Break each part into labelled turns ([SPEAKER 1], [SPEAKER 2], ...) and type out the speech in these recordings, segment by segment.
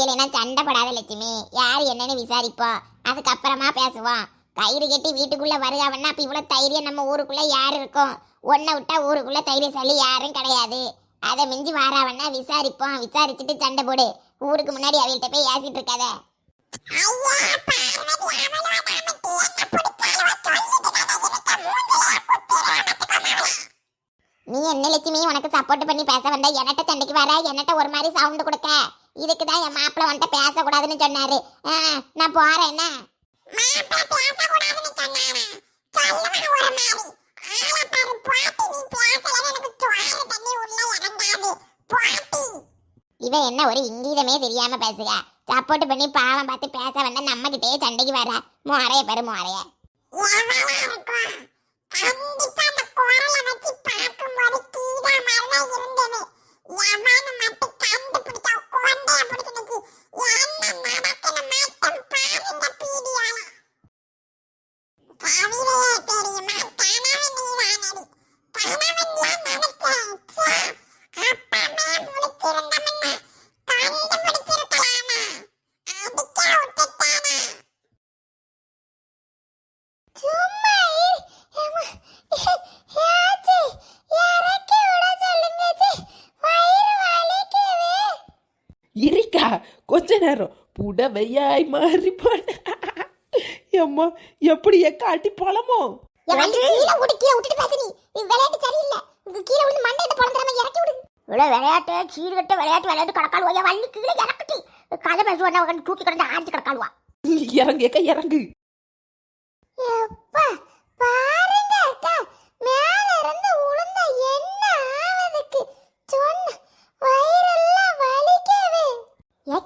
[SPEAKER 1] தெரியலன்னா சண்டை படாத லட்சுமி. யார் என்னன்னு விசாரிப்போம் அதுக்கப்புறமா பேசுவோம் கயிறு கட்டி வீட்டுக்குள்ள வருகாவன்னா அப்ப இவ்வளவு தைரியம் நம்ம ஊருக்குள்ள யார் இருக்கும்? ஒன்னை விட்டா ஊருக்குள்ள தைரியசாலி யாரும் கிடையாது. அதை மிஞ்சி வாராவன்னா விசாரிப்போம். விசாரிச்சுட்டு சண்டை போடு. ஊருக்கு முன்னாடி அவள்கிட்ட போய் ஏசிட்டு இருக்காத. நீ என்ன லட்சுமி உனக்கு சப்போர்ட் பண்ணி பேச வந்த? என்னட்ட சண்டைக்கு வர? என்னட்ட ஒரு மாதிரி சவுண்ட் கொடுக்க? இதுக்கு தான் என் மாப்பிள்ள வந்துட்டு பேசக்கூடாதுன்னு சொன்னாரு. ஆ, நான் போறேன் என்ன இவன் என்ன ஒரு இங்கீதமே தெரியாம பேசுக சப்போர்ட் பண்ணி பாவம் பார்த்து பேச வந்தா நம்ம கிட்டே சண்டைக்கு வர. மோரைய பெரு மோரைய.
[SPEAKER 2] கண்டிப்பா அந்த குரலை வச்சு பார்க்கும்போது கீதா மாதிரிதான் இருந்தது
[SPEAKER 3] ഭാവിയിലെ கொஞ்ச நேரம் புடவையாய் மாறி போன. அம்மா எப்படி பழமோ?
[SPEAKER 1] பேசு நீ. இது விளையாட்டு சீர்கட்ட விளையாட்டு விளையாட்டு கிடக்காளுவா என் வள்ளி கீழே இறக்கட்டி. கதை பேசுவா தூக்கி கிடந்து ஆடிச்சு கிடக்காளுவா?
[SPEAKER 3] இறங்கேக்க இறங்கு?
[SPEAKER 1] எப்பா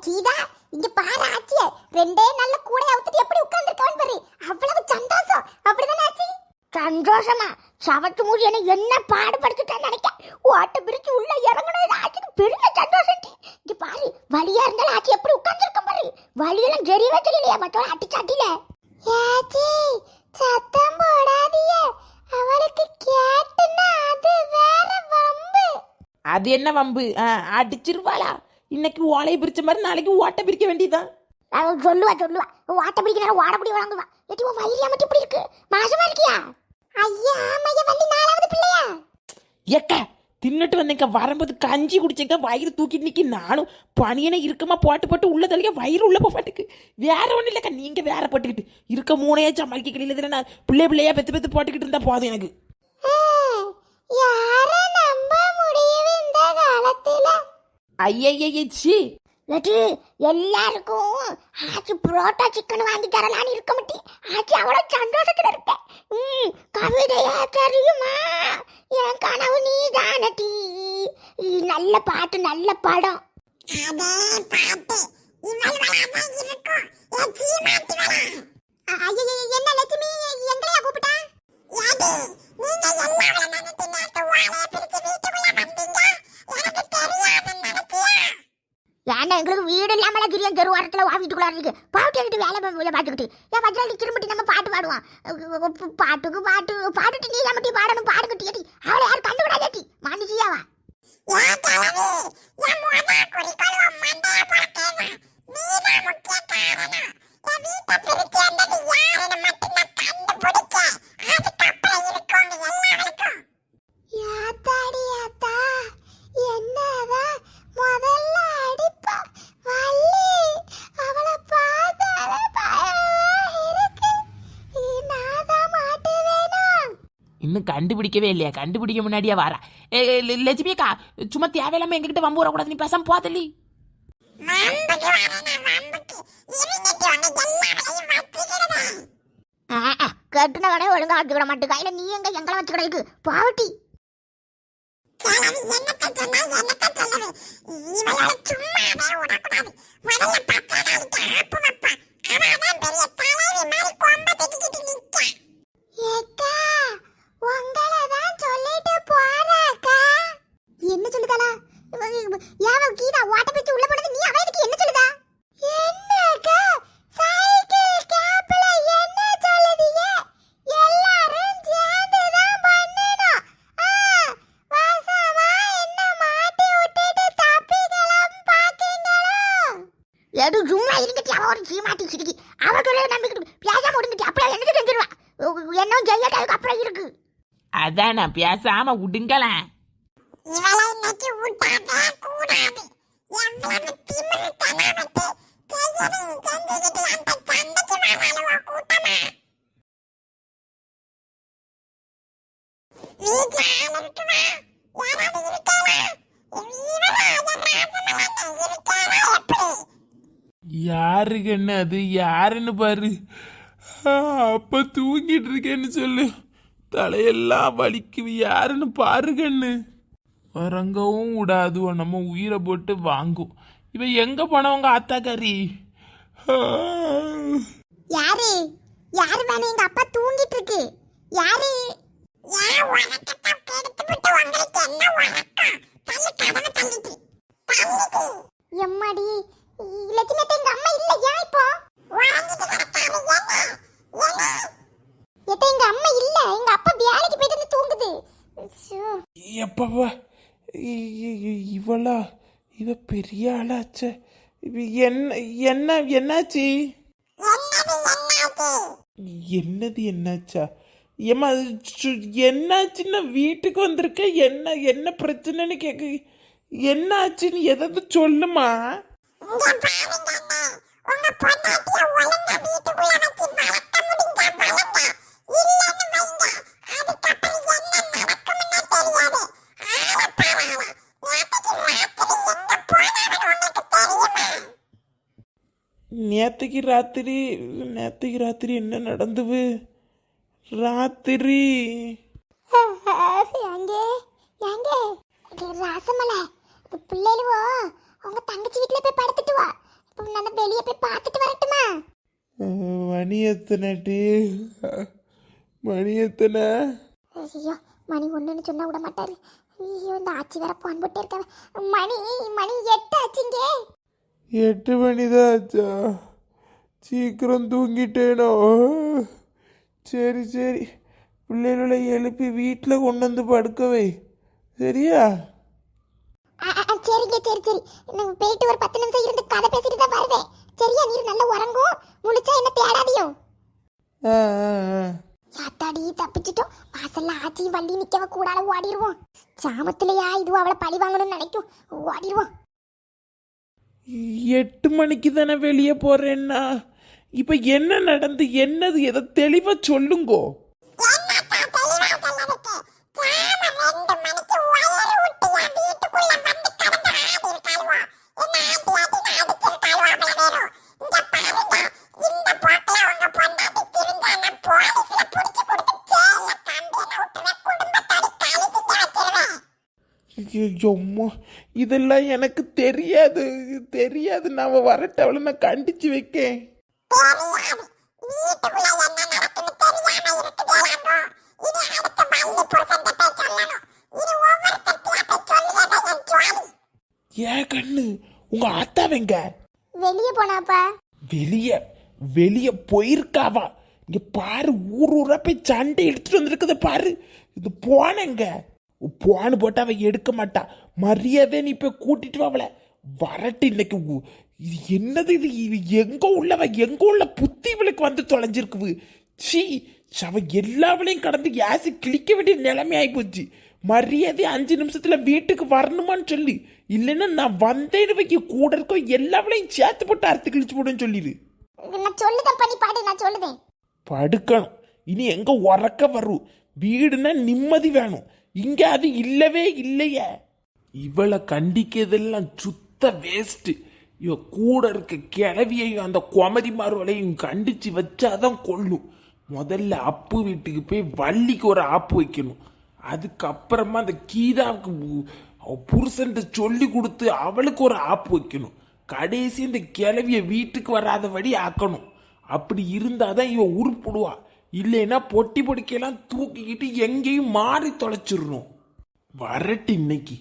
[SPEAKER 1] கீதா இங்க பாரு ஆச்சிய. ரெண்டே நல்ல கூடை அவுத்துட்டு எப்படி உட்கார்ந்துருக்கான்னு பாரு. அவ்வளவு சந்தோஷம். அப்படிதானே ஆச்சி? சந்தோஷமா? சவத்து மூடி என்ன என்ன பாடுபடுத்துட்டேன்னு நினைக்க? ஓட்ட பிரிச்சு உள்ள இறங்கணும் ஆச்சிக்கு பெரிய சந்தோஷம். இங்க பாரு வழியா இருந்தாலும் ஆச்சி எப்படி உட்கார்ந்துருக்க பாரு. வழியெல்லாம் தெரியவே தெரியலையா மத்தவங்க அட்டி சாட்டில யாச்சி சத்தம் போடாதீங்க. அவளுக்கு கேட்டுன்னா அது வேற வம்பு.
[SPEAKER 3] அது என்ன வம்பு? அடிச்சிருவாளா? இன்னைக்கு ஓலையை பிரிச்ச மாதிரி நாளைக்கு ஓட்டை பிரிக்க வேண்டியதுதான்.
[SPEAKER 1] அவ சொல்லுவா சொல்லுவா. வாட்ட பிடிக்க நேரம் வாட பிடி வாங்குவா. எட்டி உன் வயிறியா மட்டும் இப்படி இருக்கு. மாசமா இருக்கியா? ஐயா ஆமையா வள்ளி நாலாவது பிள்ளையா?
[SPEAKER 3] ஏக்கா தின்னுட்டு வந்தேங்க. வரும்போது கஞ்சி குடிச்சேங்க. வயிறு தூக்கிட்டு நிக்கி நானும் பனியனை இருக்கமா போட்டு போட்டு உள்ள தள்ளிக்க வயிறு உள்ள போக மாட்டுக்கு வேற ஒன்றும் இல்லைக்கா நீங்க வேற போட்டுக்கிட்டு. இருக்க மூணையே சமாளிக்க கிடையில நான் பிள்ளை பிள்ளையா பெத்து பெத்து போட்டுக்கிட்டு இருந்தா போதும் எனக்கு.
[SPEAKER 1] யார நம்ப முடியும் இந்த காலத்துல.
[SPEAKER 3] ஐயய்யே சி
[SPEAKER 1] வெற்றி எல்லாருக்கும் ஆச்சு புரோட்டா சிக்கன் வாங்கி தரலான்னு இருக்க மாட்டி ஆச்சு அவ்வளோ சந்தோஷத்துல இருப்பேன். ம் கவிதையா தெரியுமா? என் கனவு நீ தானட்டி நல்ல பாட்டு நல்ல படம். என்ன லட்சுமி? எங்களையா கூப்பிட்டா?
[SPEAKER 2] ஏடி நீங்க வாழைய பிரிச்சு வீட்டுக்குள்ள வந்தீங்க?
[SPEAKER 1] ஏன்டா எங்களுக்கு வீடு இல்லாமல கிரியம் தெரு வாரத்தில் வா வீட்டுக்குள்ள இருக்கு. பாட்டு எடுத்து வேலை வேலை பார்த்துக்கிட்டு. ஏன் வஜ்ராடி திரும்பிட்டு நம்ம பாட்டு பாடுவோம் பாட்டுக்கு பாட்டு பாட்டுட்டு நீ நம்மட்டி பாடணும்? பாடுக்கிட்டு ஏடி
[SPEAKER 3] இன்னும் கண்டுபிடிக்கவே இல்லையா? கண்டுபிடிக்க முன்னாடியே வாரா. ஏ லட்சுமிக்கா சும்மா தேவையில்லாம எங்ககிட்ட வம்பு வரக்கூடாது நீ பேசாம
[SPEAKER 2] போதலி
[SPEAKER 1] கட்டுன கடை ஒழுங்கா வச்சுக்கிட மாட்டு கையில நீ எங்க எங்களை வச்சு கிடைக்கு பாவட்டி.
[SPEAKER 2] சும்மா என்னத்த சொன்னா என்னத்த சொல்லுது இவளோட சும்மாவே விடக்கூடாது முதல்ல பத்து நாளைக்கு ஆப்பு வைப்பா அவதான் பெரிய தலைவி மாதிரி கொம்ப தட்டிக்கிட்டு நிக்க
[SPEAKER 1] ஏக்கா உங்களை தான் சொல்லிட்டு போறாக்கா என்ன சொல்லுதாளா ஏன் கீதா ஓட்ட பிச்சு உள்ள போனது நீ அவ இதுக்கு என்ன சொல்லுதா என்னக்கா சைக்கிள் கேப்ல என்ன சொல்லுதீங்க எல்லாரும் சேர்ந்து தான் பண்ணணும் ஆ,
[SPEAKER 2] எடு சும்மா இருந்துட்டு அவ ஒரு சீமாட்டி சிரிக்கி. அவ சொல்ல நம்பிக்கிட்டு பேசாம இருந்துட்டு அப்புறம் எனக்கு செஞ்சிருவா என்ன செய்யட்டு அதுக்கு அப்புறம் இருக்கு.
[SPEAKER 4] அதான் நான் பேசாம விடுங்களேன்
[SPEAKER 2] இவளை இன்னைக்கு விட்டாதே கூடாது. எவ்வளவு திமிருத்தனமட்டு
[SPEAKER 3] யாரு கண்ணு அது யாருன்னு பாரு. அப்போ தூங்கிட்டு இருக்கேன்னு சொல்லு. தலையெல்லாம் வலிக்குது யாருன்னு பாரு கண்ணு வரங்கவும் விடாது நம்ம உயிரை போட்டு வாங்கும். இவ எங்க போனவங்க ஆத்தாக்காரி? கறி
[SPEAKER 2] யாரு? யாரு வேணும் எங்க அப்பா தூங்கிட்டு இருக்கு. யாரு ஏன் உனக்கத்தான் கெடுத்து விட்டு உங்களுக்கு என்ன வழக்கம் தள்ளி கதவை தள்ளிட்டு தள்ளிட்டு எம்மாடி லட்சுமி அத்தை, எங்க அம்மா இல்ல ஏன் இப்போ உறங்கிட்டு கிடக்காரு என்ன என்ன எத்த எங்க அம்மா இல்ல எங்க அப்பா வேலைக்கு போயிட்டு வந்து தூங்குது ஷோ.
[SPEAKER 3] எப்பவா இ- இ- இ- இவளா இவ பெரிய ஆளாச்சே என்ன என்ன என்னாச்சு?
[SPEAKER 2] என்னது என்னாச்சு?
[SPEAKER 3] சு- என்னாச்சுன்னா வீட்டுக்கு வந்திருக்க? என்ன என்ன பிரச்சனைன்னு கேட்க என்னாச்சுன்னு எதாவது சொல்லுமா
[SPEAKER 2] இங்க பாருங்க அண்ணா. உங்க பொண்டாட்டிய ஒழுங்கா வீட்டுக்குள்ள வச்சு வளர்க்க முடிஞ்சா வளர்ங்க. இல்லைன்னு வைங்க. அதுக்கப்புறம் என்ன நடக்கும்னே தெரியாது. ஆளை பாருங்க. நேத்துக்கு ராத்திரி எங்க போனாருன்னு உனக்கு தெரியுமா?
[SPEAKER 3] நேற்றுக்கு ராத்திரி? நேற்றுக்கு ராத்திரி என்ன நடந்தது? ராத்திரி.
[SPEAKER 2] எங்கே எங்கே ராசமலை பிள்ளைகளுவோ அவங்க தங்கச்சி வீட்டுல போய் படுத்துட்டு வா. இப்போ நான் வெளியே போய் பார்த்துட்டு வரட்டுமா?
[SPEAKER 3] மணி எத்தனைட்டி மணி எத்தனை?
[SPEAKER 2] ஐயோ மணி ஒண்ணுன்னு சொன்னா விட மாட்டாரு. ஐயோ இந்த ஆச்சி வேற போன் போட்டே இருக்காங்க மணி மணி எட்டு ஆச்சுங்க
[SPEAKER 3] எட்டு மணி தான் ஆச்சா சீக்கிரம் தூங்கிட்டேனோ? சரி சரி. பிள்ளைகளை எழுப்பி வீட்டில் கொண்டு வந்து படுக்கவை சரியா?
[SPEAKER 2] சரிங்க சரி சரி. நான் போயிட்டு ஒரு பத்து நிமிஷம் இருந்து கதை பேசிட்டு தான் வருவேன். சரியா நீர் நல்லா உறங்கும். முழிச்சா என்ன
[SPEAKER 3] ஆ
[SPEAKER 2] யாத்தாடி தப்பிச்சிட்டோம். வாசல்ல ஆச்சியும் வள்ளி நிக்கவ கூடால ஓடிடுவோம் சாமத்திலையா இதுவும் அவளை பழி வாங்கணும்னு நினைக்கும்? ஓடிடுவோம்
[SPEAKER 3] எட்டு மணிக்கு தானே வெளியே போறேன்னா? இப்போ என்ன நடந்து என்னது? எதை தெளிவாக சொல்லுங்கோ. ஐயம்மா இதெல்லாம் எனக்கு தெரியாது. தெரியாது. நான் வரட்ட அவளை நான் கண்டிச்சு வைக்கேன். ஏன் கண்ணு? உங்க ஆத்தாவங்க
[SPEAKER 2] வெளியே போனாப்பா.
[SPEAKER 3] வெளிய? வெளிய போயிருக்காவா? இங்க பாரு ஊர் ஊரா போய் சண்டை எடுத்துட்டு வந்திருக்குத பாரு. இது போனங்க போன போட்டு அவ எடுக்க மாட்டா. மரியாதை நீ போய் கூட்டிட்டு வா அவளை. வரட்டு இன்னைக்கு இது என்னது இது? இது எங்க உள்ளவ எங்க உள்ள புத்தி இவளுக்கு வந்து தொலைஞ்சிருக்குது. சீ அவ எல்லாவளையும் கடந்து யாசி கிழிக்க வேண்டிய நிலைமை ஆயிப்போச்சு. மரியாதை அஞ்சு நிமிஷத்துல வீட்டுக்கு வரணுமான்னு சொல்லி. இல்லைன்னா நான் வந்தேன்னு வைக்க கூட இருக்க எல்லாவளையும் சேர்த்து போட்டு அறுத்து கிழிச்சு போடுன்னு சொல்லிடு.
[SPEAKER 2] நான் சொல்லுதேன் பண்ணி பாடு நான் சொல்லுதேன்
[SPEAKER 3] படுக்கணும். இனி எங்க உறக்க வரும்? வீடுனா நிம்மதி வேணும். இங்க அது இல்லவே இல்லையே. இவளை கண்டிக்கிறதெல்லாம் சுத்த வேஸ்ட் இவன் கூட இருக்க கிளவியையும் அந்த குமரி மார்வலையும் கண்டிச்சு வச்சாதான் கொள்ளும் முதல்ல அப்பு வீட்டுக்கு போய் வள்ளிக்கு ஒரு ஆப்பு வைக்கணும். அதுக்கப்புறமா அந்த கீதாவுக்கு புருஷன்ட்டு புருஷன்ட்ட சொல்லி கொடுத்து அவளுக்கு ஒரு ஆப்பு வைக்கணும். கடைசி இந்த கிளவிய வீட்டுக்கு வராதபடி ஆக்கணும். அப்படி இருந்தால் தான் இவன் உருப்பிடுவா. இல்லைன்னா பொட்டி பொடிக்கையெல்லாம் தூக்கிக்கிட்டு எங்கேயும் மாறி தொலைச்சிடணும். வரட்டு இன்னைக்கு.